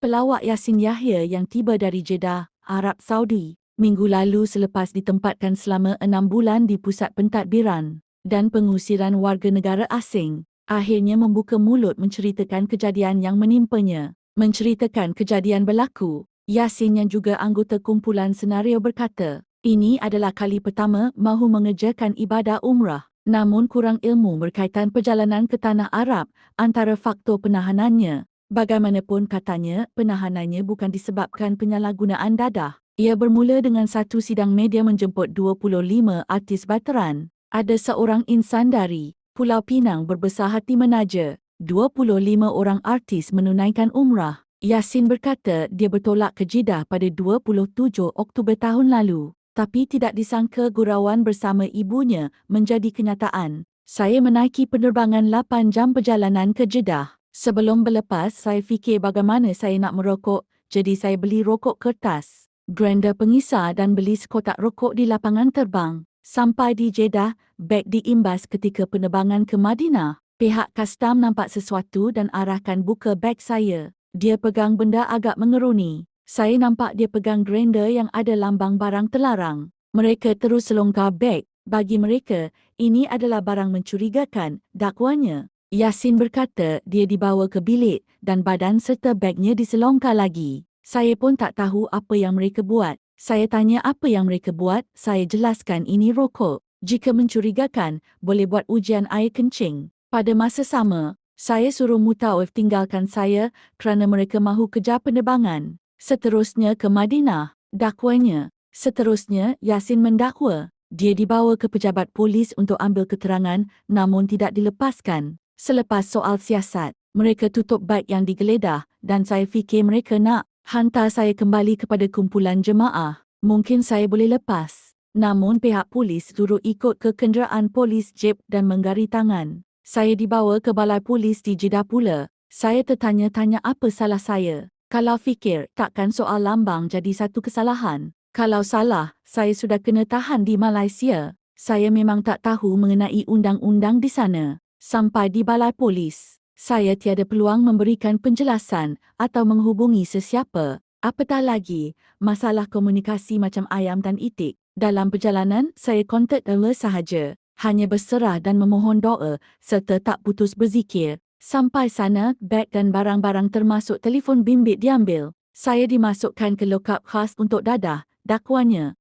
Pelawak Yasin Yahya yang tiba dari Jeddah, Arab Saudi, minggu lalu selepas ditempatkan selama enam bulan di pusat pentadbiran dan pengusiran warga negara asing, akhirnya membuka mulut menceritakan kejadian yang menimpanya. Menceritakan kejadian berlaku, Yasin yang juga anggota kumpulan senario berkata, ini adalah kali pertama mahu mengerjakan ibadah umrah. Namun kurang ilmu berkaitan perjalanan ke Tanah Arab antara faktor penahanannya Bagaimanapun katanya, penahanannya bukan disebabkan penyalahgunaan dadah. Ia bermula dengan satu sidang media menjemput 25 artis veteran. Ada seorang insan dari Pulau Pinang berbesar hati menaja. 25 orang artis menunaikan umrah. Yasin berkata dia bertolak ke Jeddah pada 27 Oktober tahun lalu. Tapi tidak disangka gurauan bersama ibunya menjadi kenyataan. Saya menaiki penerbangan 8 jam perjalanan ke Jeddah. Sebelum berlepas, saya fikir bagaimana saya nak merokok, jadi saya beli rokok kertas, grinder pengisar dan beli sekotak rokok di lapangan terbang. Sampai di Jeddah, beg diimbas ketika penerbangan ke Madinah. Pihak kastam nampak sesuatu dan arahkan buka beg saya. Dia pegang benda agak mengeruni. Saya nampak dia pegang grinder yang ada lambang barang terlarang. Mereka terus selongkar beg. Bagi mereka, ini adalah barang mencurigakan, dakwanya. Yasin berkata dia dibawa ke bilik dan badan serta bagnya diselongkar lagi. Saya pun tak tahu apa yang mereka buat. Saya tanya apa yang mereka buat, saya jelaskan ini rokok. Jika mencurigakan, boleh buat ujian air kencing. Pada masa sama, saya suruh Mutawif tinggalkan saya kerana mereka mahu kejar penerbangan. Seterusnya ke Madinah, dakwanya. Seterusnya, Yasin mendakwa. Dia dibawa ke pejabat polis untuk ambil keterangan namun tidak dilepaskan. Selepas soal siasat, mereka tutup baik yang digeledah dan saya fikir mereka nak hantar saya kembali kepada kumpulan jemaah. Mungkin saya boleh lepas. Namun pihak polis suruh ikut ke kenderaan polis jeep dan menggari tangan. Saya dibawa ke balai polis di Jeddah pula. Saya tertanya-tanya apa salah saya. Kalau fikir takkan soal lambang jadi satu kesalahan. Kalau salah, saya sudah kena tahan di Malaysia. Saya memang tak tahu mengenai undang-undang di sana. Sampai di balai polis, saya tiada peluang memberikan penjelasan atau menghubungi sesiapa. Apatah lagi, masalah komunikasi macam ayam dan itik. Dalam perjalanan, saya kontak Allah sahaja. Hanya berserah dan memohon doa serta tak putus berzikir. Sampai sana, beg dan barang-barang termasuk telefon bimbit diambil. Saya dimasukkan ke lokap khas untuk dadah, dakwanya.